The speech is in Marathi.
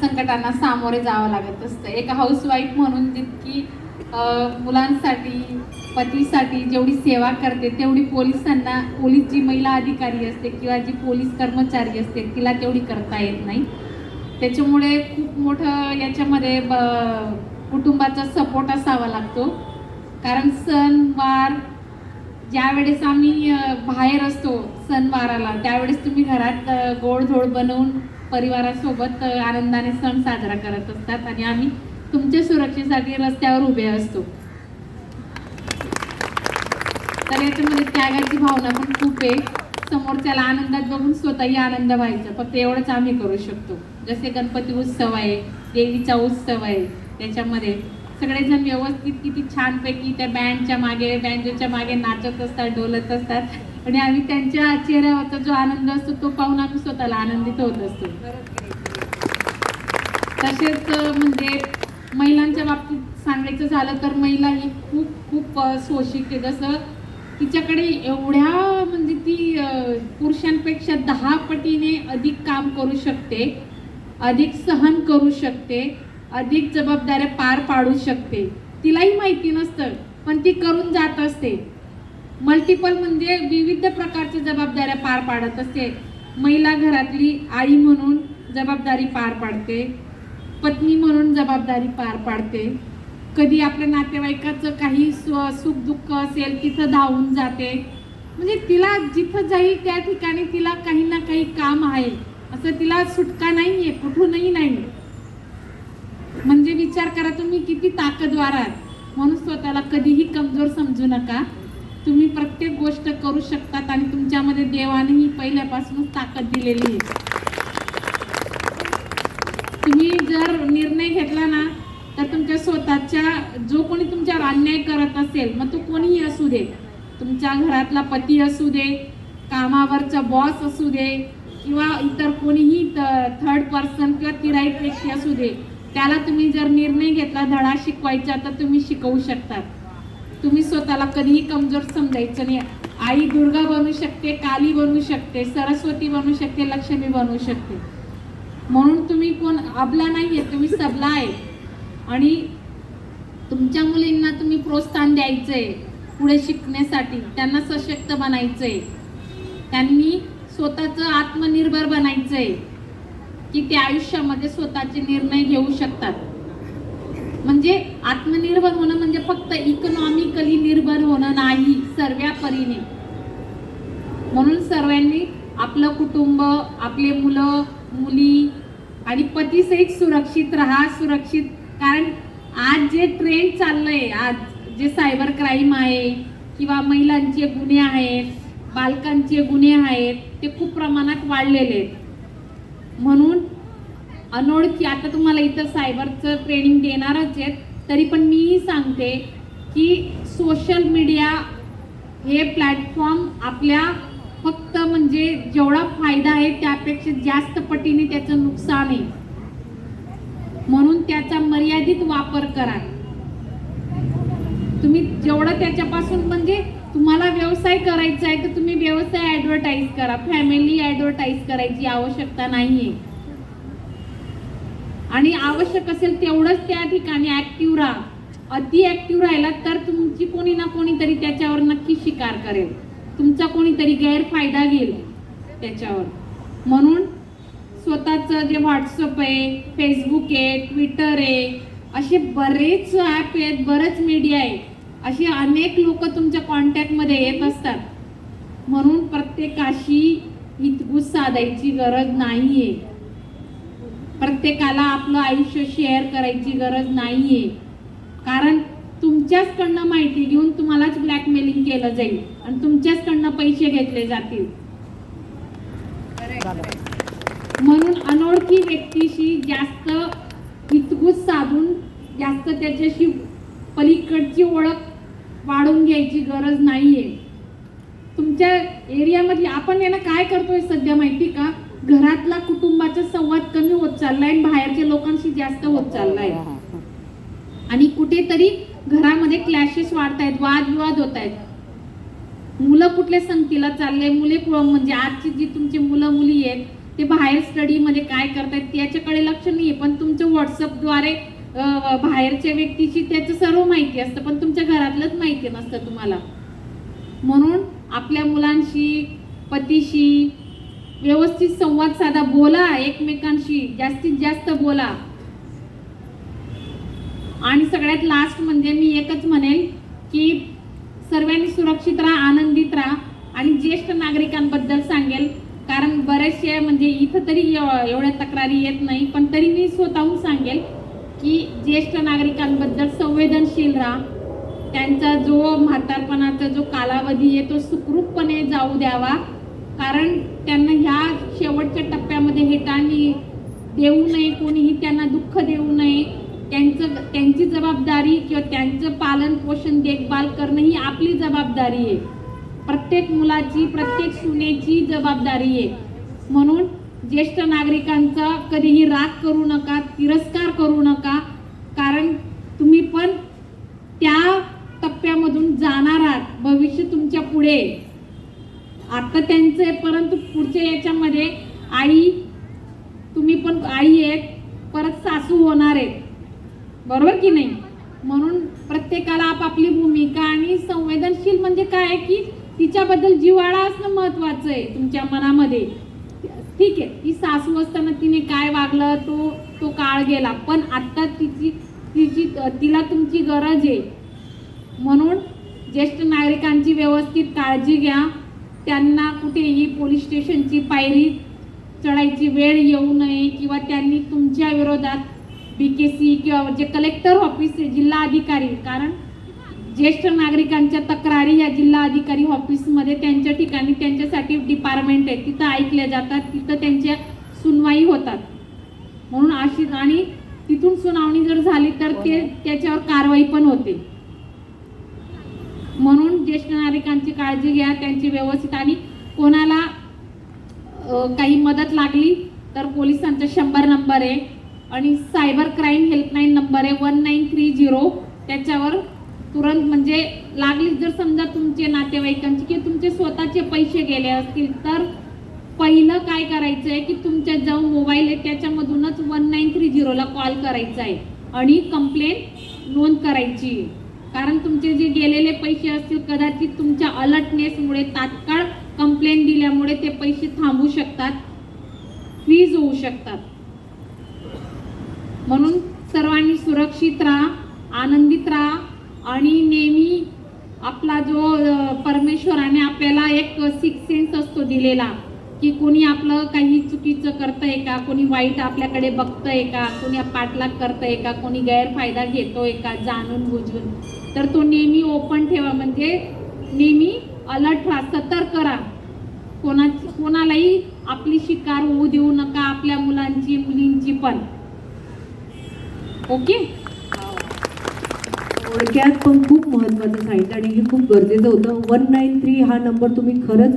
संकटांना सामोरे जावं लागत असतं. एक हाऊसवाईफ म्हणून जितकी मुलांसाठी पतीसाठी जेवढी सेवा करते तेवढी पोलिसांना पोलीस जी महिला अधिकारी असते किंवा जी पोलीस कर्मचारी असते तिला तेवढी करता येत नाही. त्याच्यामुळे खूप मोठं याच्यामध्ये ब कुटुंबाचा सपोर्ट असावा लागतो. कारण सणवार ज्यावेळेस आम्ही बाहेर असतो सणवाराला त्यावेळेस तुम्ही घरात गोडधोड बनवून परिवारासोबत आनंदाने सण साजरा करत असतात आणि आम्ही तुमच्या सुरक्षेसाठी रस्त्यावर उभे असतो. तर याच्यामध्ये त्यागाची भावना पण खूप आहे. समोरच्याला आनंदात बघून स्वतःही आनंद व्हायचा. फक्त एवढंच आम्ही करू शकतो. जसे गणपती उत्सव आहे देवीचा उत्सव आहे त्याच्यामध्ये सगळेजण व्यवस्थित किती छानपैकी त्या बँडच्या मागे बँजोच्या मागे नाचत असतात डोलत असतात. आणि आम्ही त्यांच्या चेहऱ्यावरचा जो आनंद असतो तो पाहून आम्ही स्वतःला आनंदित होत असतो. तसेच म्हणजे महिलांच्या बाबतीत सांगायचं झालं तर महिला ही खूप खूप शोषित आहे. जसं तिच्याकडे एवढ्या म्हणजे ती पुरुषांपेक्षा दहा पटीने अधिक काम करू शकते अधिक सहन करू शकते अधिक जबाबदाऱ्या पार पाडू शकते. तिलाही माहिती नसतं पण ती करून जात असते. मल्टिपल म्हणजे विविध प्रकारच्या जबाबदाऱ्या पार पाडत असते. महिला घरातली आई म्हणून जबाबदारी पार पाडते. पत्नी म्हणून जबाबदारी पार पाडते. कधी आपल्या नातेवाईकाचं काही स्व सुख दुःख असेल तिथं धावून जाते. म्हणजे तिला जिथं जाईल त्या ठिकाणी तिला काही ना काही काम आहे. असं तिला सुटका नाही आहे कुठूनही नाही. म्हणजे विचार करा तुम्ही किती ताकदवार आहात. म्हणून स्वतःला कधीही कमजोर समजू नका. तुम्ही प्रत्येक गोष्ट करू शकतात आणि तुमच्यामध्ये देवानेही पहिल्यापासूनच ताकद दिलेली आहे. तुम्ही जर निर्णय घेतला ना तर तुमच्या स्वतःच्या जो कोणी तुमच्यावर अन्याय करत असेल मग तो कोणीही असू दे. तुमच्या घरातला पती असू दे कामावरचा बॉस असू दे किंवा इतर कोणीही थर्ड पर्सन किंवा तिराईत व्यक्ती असू दे त्याला तुम्ही जर निर्णय घेतला धडा शिकवायचा तर तुम्ही शिकवू शकतात. तुम्ही स्वतःला कधीही कमजोर समजायचं नाही. आई दुर्गा बनू शकते काली बनू शकते सरस्वती बनू शकते लक्ष्मी बनू शकते. म्हणून तुम्ही कोण अबला नाही आहे तुम्ही सबला आहे. आणि तुमच्या मुलींना तुम्ही प्रोत्साहन द्यायचंय पुढे शिकण्यासाठी त्यांना सशक्त बनायचंय. त्यांनी स्वतःचं आत्मनिर्भर बनायचंय की ते आयुष्यामध्ये स्वतःचे निर्णय घेऊ शकतात. म्हणजे आत्मनिर्भर होणं म्हणजे फक्त इकॉनॉमिकली निर्भर होणं नाही सर्व्या परीने म्हणून सर्वांनी आपलं कुटुंब आपले मुलं मुली आणि पतीसहित सुरक्षित राहा सुरक्षित. कारण आज जे ट्रेंड चाललंय आज जे सायबर क्राईम आहे किंवा महिलांचे गुन्हे आहेत बालकांचे गुन्हे आहेत ते खूप प्रमाणात वाढलेले आहेत. म्हणून अनोळखी. आता तुम्हाला इथं सायबरचं ट्रेनिंग देणारच आहेत. तरी पण मीही सांगते की सोशल मीडिया हे प्लॅटफॉर्म आपल्या फक्त म्हणजे जेवढा फायदा आहे त्यापेक्षा जास्त पटीने त्याचं नुकसान आहे. म्हणून त्याचा मर्यादित वापर करा. तुम्ही जेवढं त्याच्यापासून म्हणजे तुम्हाला व्यवसाय करायचा आहे तर तुम्ही व्यवसाय ॲडव्हर्टाईज करा. फॅमिली ऍडव्हर्टाईज करायची आवश्यकता नाही आहे आणि आवश्यक असेल तेवढंच त्या ठिकाणी ऍक्टिव्ह राहा. अति ऍक्टिव्ह राहिला तर तुमची कोणी ना कोणीतरी त्याच्यावर नक्की शिकार करेल. तुमचा कोणीतरी गैरफायदा घेईल त्याच्यावर. म्हणून स्वतःचं जे व्हॉट्सअप आहे फेसबुक आहे ट्विटर आहे असे बरेच ॲप आहेत बरेच मीडिया आहे. असे अनेक लोक तुमच्या कॉन्टॅक्टमध्ये येत असतात. म्हणून प्रत्येकाशी हितगुज साधायची गरज नाही आहे प्रत्येकाला आपलं आयुष्य शेअर करायची गरज नाहीये. कारण तुमच्याचकडनं माहिती घेऊन तुम्हालाच ब्लॅकमेलिंग केलं जाईल आणि तुमच्याचकडनं पैसे घेतले जातील. म्हणून अनोळखी व्यक्तीशी जास्त हितगुज साधून जास्त त्याच्याशी पलीकडची ओळख वाढवून घ्यायची गरज नाहीये. तुमच्या एरियामधली आपण याला काय करतोय सध्या माहिती का? घरातला कुटुंबाचा संवाद कमी चाललाय आणि बाहेरच्या लोकांशी जास्त होत चाललाय. आणि कुठेतरी घरामध्ये क्लॅशेस वाढत आहेत वादविवाद होत आहेत मुलं कुठल्या संगतीला चालले? मुले म्हणजे आजची जी तुमची मुलं मुली आहेत ते बाहेर स्टडीमध्ये काय करतायत त्याच्याकडे लक्ष नाहीये. पण तुमचं व्हॉट्सअपद्वारे बाहेरच्या व्यक्तीची त्याचं सर्व माहिती असतं पण तुमच्या घरातलंच माहिती नसतं तुम्हाला. म्हणून आपल्या मुलांशी पतीशी व्यवस्थित संवाद साधा बोला एकमेकांशी जास्तीत जास्त बोला. आणि सगळ्यात लास्ट म्हणजे मी एकच म्हणेल की सर्वांनी सुरक्षित राहा आनंदित राहा. आणि ज्येष्ठ नागरिकांबद्दल सांगेल कारण बरेचसे म्हणजे इथं तरी एवढ्या तक्रारी येत नाही पण तरी मी स्वतःहून सांगेल की ज्येष्ठ नागरिकांबद्दल संवेदनशील राहा. त्यांचा जो म्हातारपणाचा जो कालावधी आहे तो सुखरूपपणे जाऊ द्यावा. कारण त्यांना ह्या शेवटच्या टप्प्यामध्ये हेटानी देऊ नये कोणीही त्यांना दुःख देऊ नये. त्यांचं त्यांची जबाबदारी किंवा त्यांचं पालन पोषण देखभाल करणं ही आपली जबाबदारी आहे. प्रत्येक मुलाची प्रत्येक सुनेची जबाबदारी आहे. म्हणून ज्येष्ठ नागरिकांचा कधीही राग करू नका तिरस्कार करू नका. कारण तुम्ही पण त्या टप्प्यामधून जाणार आहात. भविष्य तुमच्यापुढे आहे. आता त्यांचं आहे परंतु पुढच्या याच्यामध्ये आई तुम्ही पण आई आहेत परत सासू होणार आहेत. बरोबर की नाही? म्हणून प्रत्येकाला आपापली भूमिका आणि संवेदनशील म्हणजे काय आहे की तिच्याबद्दल जिव्हाळा असणं महत्वाचं आहे तुमच्या मनामध्ये. ठीक आहे ती सासू असताना तिने काय वागलं तो तो काळ गेला. पण आत्ता तिची तिची तिला तुमची गरज आहे. म्हणून ज्येष्ठ नागरिकांची व्यवस्थित काळजी घ्या. त्यांना कुठेही पोलीस स्टेशनची पायरी चढायची वेळ येऊ नये किंवा त्यांनी तुमच्या विरोधात बी के सी किंवा जे कलेक्टर ऑफिस आहे जिल्हा अधिकारी कारण ज्येष्ठ नागरिकांच्या तक्रारी या जिल्हा अधिकारी ऑफिसमध्ये त्यांच्या ठिकाणी त्यांच्यासाठी डिपार्टमेंट आहे. तिथं ऐकल्या जातात तिथं त्यांच्या सुनवाई होतात. म्हणून अशी आणि तिथून सुनावणी जर झाली तर ते त्याच्यावर कारवाई पण होते. म्हणून ज्येष्ठ नागरिकांची काळजी घ्या त्यांची व्यवस्थित आणि कोणाला काही मदत लागली तर पोलिसांचा शंभर नंबर आहे. आणि सायबर क्राईम हेल्पलाईन नंबर आहे वन नाईन थ्री झिरो. त्याच्यावर तुरंत म्हणजे लागली जर समजा तुमचे नातेवाईकांची किंवा तुमचे स्वतःचे पैसे गेले असतील तर पहिलं काय करायचं आहे की तुमच्या जो मोबाईल आहे त्याच्यामधूनच वन नाईन थ्री झिरोला कॉल करायचा आहे. आणि कंप्लेंट नोंद करायची आहे. कारण तुमचे जे गेलेले पैसे असतील कदाचित तुमच्या अलर्टनेसमुळे तात्काळ कंप्लेंट दिल्यामुळे ते पैसे थांबू शकतात फ्रीज होऊ शकतात. म्हणून सर्वांनी सुरक्षित राहा आनंदित राहा आणि नेहमी आपला जो परमेश्वराने आपल्याला एक सिक्स सेन्स असतो दिलेला. की कोणी आपलं काही चुकीचं करतंय का? कोणी वाईट आपल्याकडे बघतंय का? कोणी पाठलाग करतंय का? कोणी गैरफायदा घेतोय का? जाणून बुजून. तर तो नेहमी ओपन ठेवा. म्हणजे नेहमी अलर्ट राहा सतर्क राहा. कोणा कोणालाही आपली शिकार होऊ देऊ नका. आपल्या मुलांची मुलींची पण. ओके? थोडक्यात पण खूप महत्त्वाचं सांगितलं आणि हे खूप गरजेचं होतं. वन नाईन थ्री हा नंबर तुम्ही खरंच